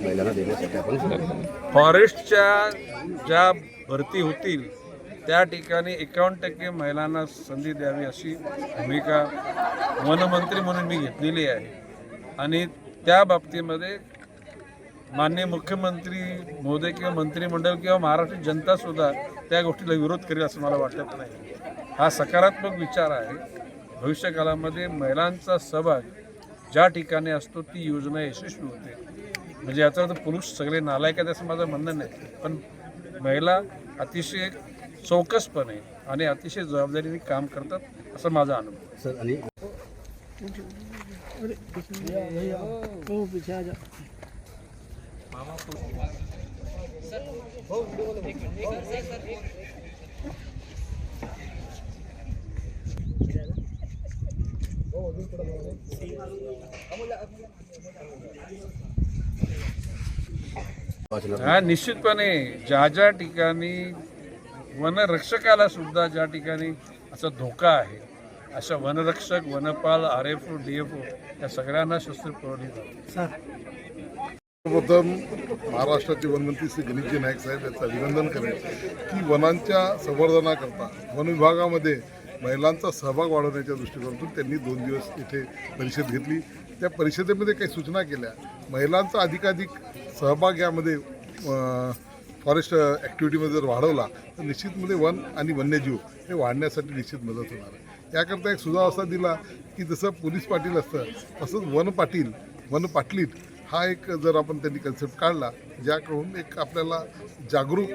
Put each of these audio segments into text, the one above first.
महिलांना देण्यासाठी आपण फॉरेस्टच्या ज्या भरती होतील त्या ठिकाणी एकावन्न टक्के महिलांना संधी द्यावी अशी भूमिका वनमंत्री म्हणून मी घेतलेली आहे. आणि त्या बाबतीमध्ये माननीय मुख्यमंत्री महोदय किंवा मंत्रिमंडळ किंवा महाराष्ट्र जनतासुद्धा त्या गोष्टीला विरोध करेल असं मला वाटत नाही. हा सकारात्मक विचार आहे. भविष्यकालामध्ये महिलांचा सहभाग ज्या ठिकाणी असतो ती योजना यशस्वी होते. म्हणजे याचा अर्थ पुरुष सगळे नालायक आहेत असं माझं म्हणणं नाही. पण महिला अतिशय चौकसपणे आणि अतिशय जबाबदारीने काम करतात असं माझा अनुभव सर आणि वाचनात हा निश्चितपणे ज्या ज्या ठिकाणी वनरक्षकाला सुद्धा ज्या ठिकाणी असा धोका आहे अशा वनरक्षक वनपाल R F O D F O या सगळ्यांना शस्त्र पुरवली जाते. सर्वप्रथम महाराष्ट्राचे वनमंत्री श्री गणेशजी नाईक साहेब यांचं अभिनंदन करेन की वनांच्या संवर्धनाकरता वन विभागामध्ये महिलांचा सहभाग वाढवण्याच्या दृष्टिकोनातून त्यांनी दोन दिवस इथे परिषद घेतली. त्या परिषदेमध्ये काही सूचना केल्या. महिलांचा अधिकाधिक सहभाग यामध्ये फॉरेस्ट ॲक्टिव्हिटीमध्ये जर वाढवला तर निश्चितमध्ये वन आणि वन्यजीव हे वाढण्यासाठी निश्चित मदत होणार आहे. याकरता एक सुझाव असा दिला की जसं पोलीस पाटील असतं तसंच वन पाटील वन पाटलीत हा एक जर आपण त्यांनी कन्सेप्ट काढला ज्याकडून एक आपल्याला जागरूक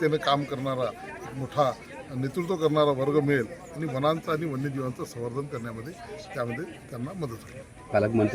त्यानं काम करणारा मोठा नेतृत्व करणारा वर्ग मिळेल आणि वनांचं आणि वन्यजीवांचं संवर्धन करण्यामध्ये त्यामध्ये त्यांना मदत होईल. पालकमंत्री